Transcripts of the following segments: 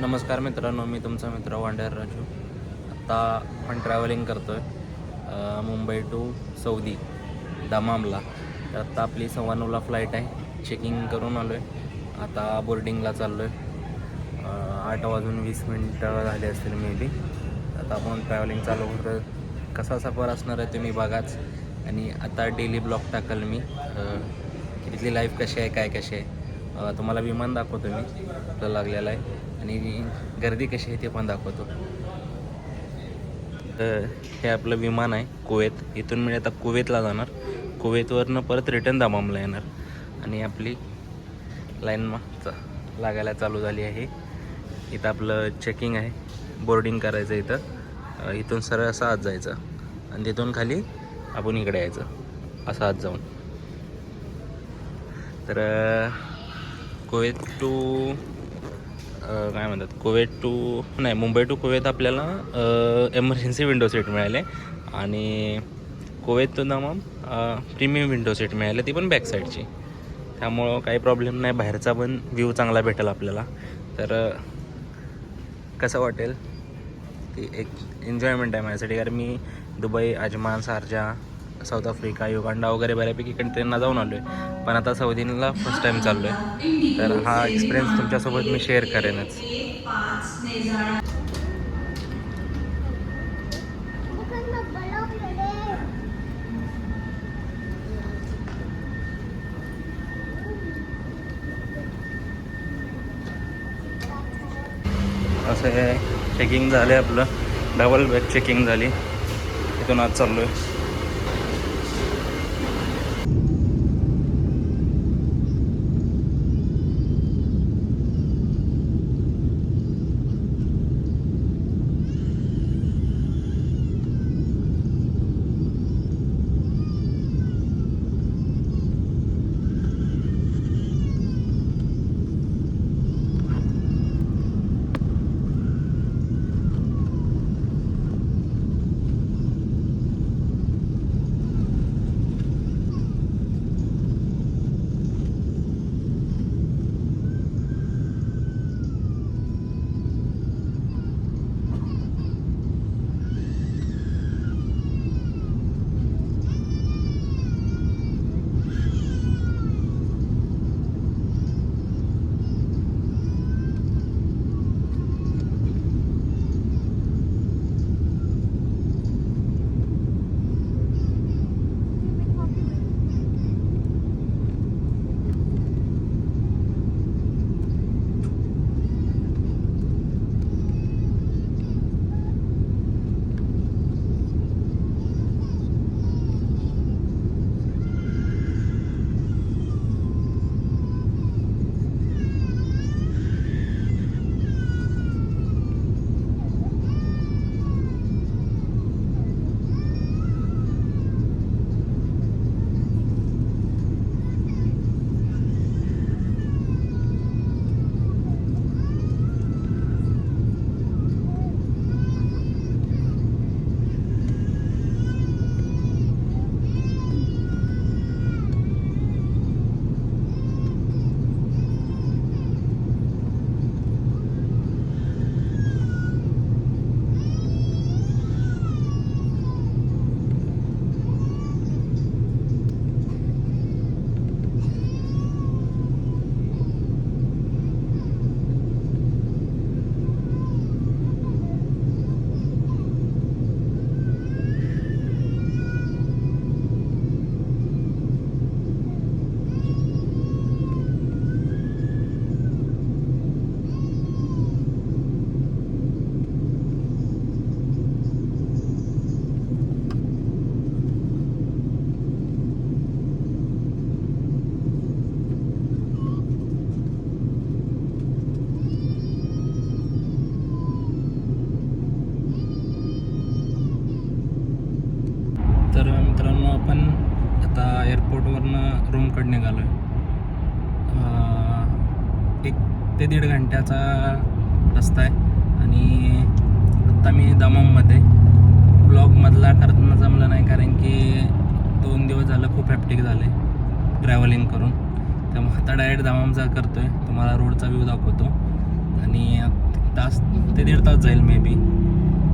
नमस्कार मित्रांनो मी तुमचा मित्र वांडर राजू. आत्ता आपण ट्रॅव्हलिंग करतो आहे मुंबई टू सौदी दमामला. तर आत्ता आपली सव्वा नऊला फ्लाईट आहे. चेकिंग करून आलो आहे आता बोर्डिंगला चाललो आहे आठ वाजून वीस मिनटं झाली असतील मे बी आता आपण ट्रॅव्हलिंग चालू करतो कसा सफर असणार आहे तुम्ही बघाच. आणि आता डेली ब्लॉग टाकल मी. इथली तिथली लाईफ कशी आहे काय कशी आहे. तुम्हाला विमान दाखवतो मी. तुला लागलेला आहे. आणि गर्दी कशी आहे ते पण दाखवतो. तर हे आपलं विमान आहे कुवेत. इथून मी आता कुवेतला जाणार. कुवेतवरनं परत रिटर्न दामामला येणार. आणि आपली लाईन चा लागायला चालू झाली आहे. इथं आपलं चेकिंग आहे. बोर्डिंग करायचं इथं. इथून सरळ असं आत जायचं. आणि तिथून खाली आपण इकडे यायचं. असं आत जाऊन. तर कुवेत टू काय म्हणतात कुवेत टू नाही मुंबई टू कुवेत आपल्याला एमर्जन्सी विंडो सीट मिळाले. आणि कुवेत मग प्रीमियम विंडो सीट मिळाले ती पण बॅक साईडची त्यामुळं काही प्रॉब्लेम नाही बाहेरचा पण व्ह्यू चांगला भेटेल आपल्याला. तर कसं वाटेल? की एक एन्जॉयमेंट आहे माझ्यासाठी कारण मी Dubai Ajman Sharjah south Africa Uganda वगैरे बऱ्यापैकी कंट्रींना जाऊन आलो आहे पण आता सौदीला फर्स्ट टाईम चाललो आहे तर हा एक्सपिरियन्स तुमच्यासोबत मी शेअर करेनच. असं हे चेकिंग झालं आहे आपलं. डबल बॅग चेकिंग झाली. इथून आज चाललो आहे पण आता एअरपोर्टवरनं रूमकडे निघालो आहे एक ते दीड घंट्याचा रस्ता आहे. आणि आत्ता मी दमममध्ये. ब्लॉगमधला करताना जमलं नाही कारण की दोन दिवस झालं खूप हॅप्टिक झाले ट्रॅव्हलिंग करून. त्यामुळे आता डायरेक्ट दमामचा करतो आहे तुम्हाला रोडचा व्ह्यू दाखवतो. आणि तास ते दीड तास जाईल मे बी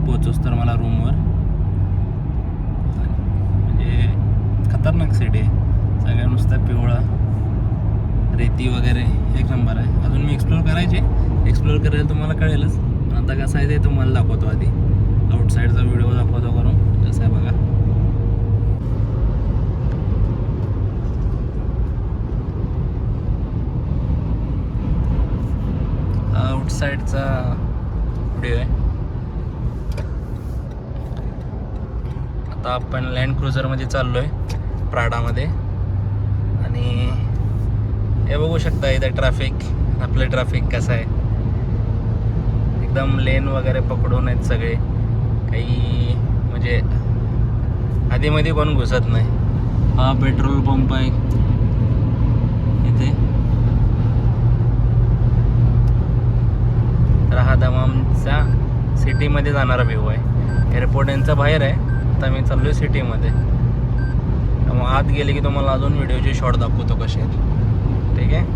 पोचोस तर मला रूमवर म्हणजे खतरनाक सिटी आहे. सगळ्या नुसतं पिवळा. रेती वगैरे एक नंबर आहे. अजून मी एक्सप्लोर करायचे एक्सप्लोर करायला तुम्हाला कळेलच. पण आता कसं आहे ते तुम्हाला दाखवतो आधी. आउटसाईडचा व्हिडिओ दाखवतो करून. कसं आहे बघा. आउटसाईडचा व्हिडिओ आहे. आता आपण लँड क्रुझरमध्ये चाललो आहे प्राडामध्ये. आणि हे बघू शकता इथं ट्रॅफिक आपलं ट्रॅफिक कसं आहे. एकदम लेन वगैरे पकडून आहेत सगळे. काही म्हणजे आधीमध्ये कोण घुसत नाही. हा पेट्रोल पंप आहे. इथे. तर हा दमामचा सिटीमध्ये जाणारा व्ह्यू आहे. एअरपोर्ट यांचा बाहेर आहे. आता मी चाललो आहे सिटीमध्ये मग आत गेले की तुम्हाला अजून व्हिडिओचे शॉर्ट दाखवतो कसे आहेत. ठीक आहे?